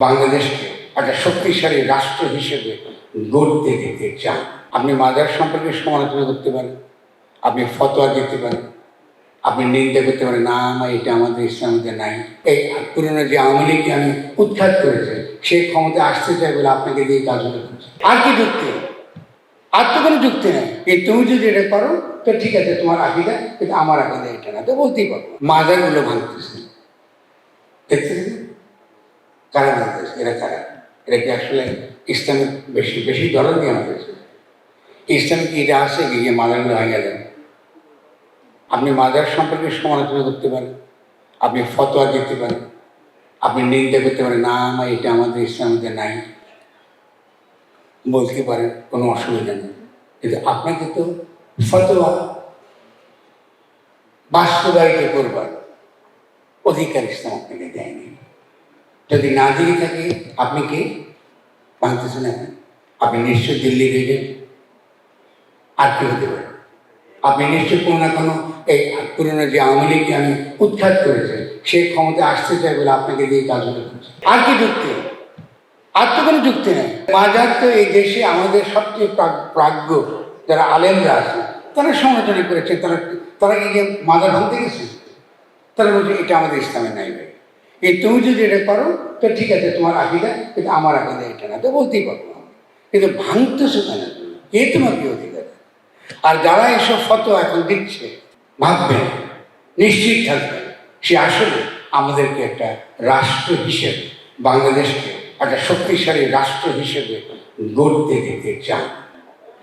বাংলাদেশকে একটা শক্তিশালী রাষ্ট্র হিসেবে গড়তে দিতে চান। আপনি মাজার সম্পর্কে সমালোচনা করতে পারেন, আপনি ফতোয়া দিতে পারেন, আপনি নিন্দা করতে পারেন, না আমার এটা আমাদের ইসলামীতে নাই। এই পুরনো যে আওয়ামী লীগকে আমি উৎখাত করেছে সেই ক্ষমতা আসতে চাই বলে আপনাকে দিয়ে কাজগুলো করছে আর কি যুক্তি? আর তো কোনো যুক্তি নেই। এই তুমি যদি এটা করো, তো ঠিক আছে, তোমার আকিদা, কিন্তু আমার আকিদা এটা না, তো বলতেই পারব মাজারগুলো ভাঙতেছে। দেখতেছেন? কারা এরা কারা? এরা কি আসলে ইসলামের বেশি বেশি দরদ দিয়ে আমাদেরছে ইসলামে কি এটা আছে কি যে মাজারগুলো ভাঙা দেন আপনি মাজার সম্পর্কে সমালোচনা করতে পারেন। আপনি ফতোয়া দিতে পারেন। আপনি নিন্দা করতে পারেন। না আমার এটা আমাদের ইসলামীতে নাই। বলতে পারেন, কোনো অসুবিধা নেই। কিন্তু আপনাকে তো ফতোয়া বাস্তবায়িত করবার অধিকার ইসলাম আপনাকে দেয়নি। যদি না দিয়ে থাকে, আপনি কি? এখন আপনি নিশ্চয় দিল্লি থেকে আর কি হতে পারে? আপনি নিশ্চয় কোনো না কোনো এই পুরনো যে আওয়ামী লীগকে আমি উৎখাত করেছে সেই ক্ষমতা আসতে চাই বলে আপনাকে দিয়ে কাজগুলো করছে। আর কি যুক্তি? আর তো কোনো যুক্তি নেই। মাজার তো এই দেশে আমাদের সবচেয়ে প্রাজ্ঞ যারা আলেমরা আছে, তারা সমালোচনা করেছে। তারা তারা কি মাজার ভাঙতে গেছে? তারা বলছে, এটা আমাদের ইসলামে নাই ভাই। এই তুমি যদি এটা করো, তো ঠিক আছে, তোমার আকিদা, কিন্তু আমার আকিদা এটা না, তো বলতেই পারব। কিন্তু কেন তুমি? কে তোমার কি অধিকার আর যারা এসব ফটো এখন দিচ্ছে ভাববেন নিশ্চিত থাকবেন সে আসলে আমাদেরকে একটা রাষ্ট্র হিসেবে, বাংলাদেশকে একটা শক্তিশালী রাষ্ট্র হিসেবে গড়তে দিতে চান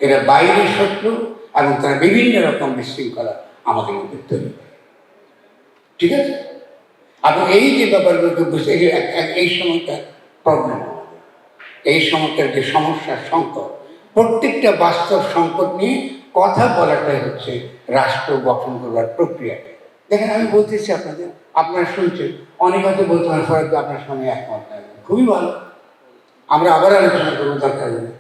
এরা বাইরে শত্রু এবং তারা বিভিন্ন রকম বিশৃঙ্খলা আমাদের মধ্যে তৈরি ঠিক আছে এবং এই যে ব্যাপারগুলোকে বুঝতে এই সময়কার প্রবলেম এই সময়কার যে সমস্যার সংকট, প্রত্যেকটা বাস্তব সংকট নিয়ে কথা বলাটাই হচ্ছে রাষ্ট্র গঠন করবার প্রক্রিয়া। দেখেন, আমি বলতেছি আপনাদের, আপনারা শুনছেন, অনেক হয়তো বলতে পারেন ফরাদ আপনার সঙ্গে একমত খুবই ভালো। আমরা আবার আলোচনা করব, দরকার নেই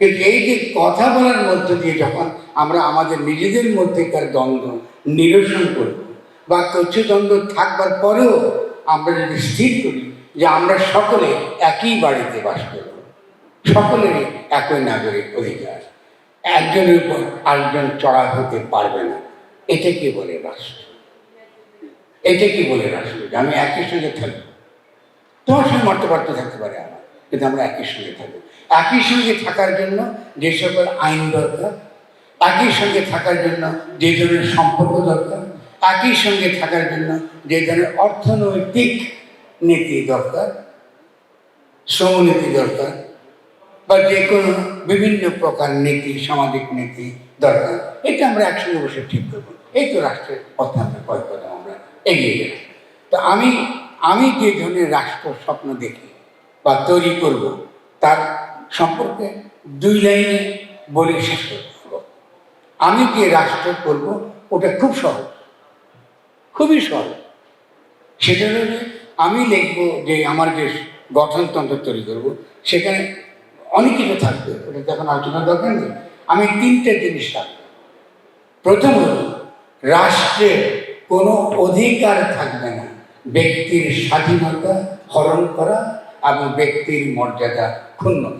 কিন্তু এই যে কথা বলার মধ্য দিয়ে যখন আমরা আমাদের নিজেদের মধ্যেকার দ্বন্দ্ব নিরসন করব বা দ্বন্দ্ব থাকবার পরেও আমরা যদি স্থির করি যে আমরা সকলে একই বাড়িতে বাস করব। সকলেরই একই নাগরিক অধিকার। একজনের উপর আরেকজন চড়া হতে পারবে না। এটা কি বলে রাষ্ট্র? এটা কি বলে রাষ্ট্র? যে আমি একই সঙ্গে থাকব। তোমার সঙ্গে মর্ত পার্থ থাকতে পারে আমার, কিন্তু আমরা একই সঙ্গে থাকব। একই সঙ্গে থাকার জন্য যে সকল আইন দরকার, একই সঙ্গে থাকার জন্য যে ধরনের সম্পর্ক দরকার একই সঙ্গে থাকার জন্য যে ধরনের অর্থনৈতিক নীতি দরকার শ্রমনীতি দরকার, বা যে কোনো বিভিন্ন প্রকার নীতি, সামাজিক নীতি দরকার, এটা আমরা একসঙ্গে বসে ঠিক করব। এই তো রাষ্ট্রের পথে আমরা কয়েক কদম আমরা এগিয়ে গেলাম। তো আমি আমি যে ধরনের রাষ্ট্র স্বপ্ন দেখি বা তৈরি করব, তার সম্পর্কে দুই লাইনে বলে শেষ করতে হবে আমি যে রাষ্ট্র করব, ওটা খুব সহজ। খুবই সহজ। সেটা হলো আমি লিখব যে আমার যে গঠনতন্ত্র তৈরি করব, সেখানে অনেক কিছু থাকবে। ওটা তো এখন আলোচনার দরকার নেই। আমি তিনটে জিনিস রাখব। প্রথম হল রাষ্ট্রের কোনো অধিকার থাকবে না। ব্যক্তির স্বাধীনতা হরণ করা এবং ব্যক্তির মর্যাদা ক্ষুণ্ণ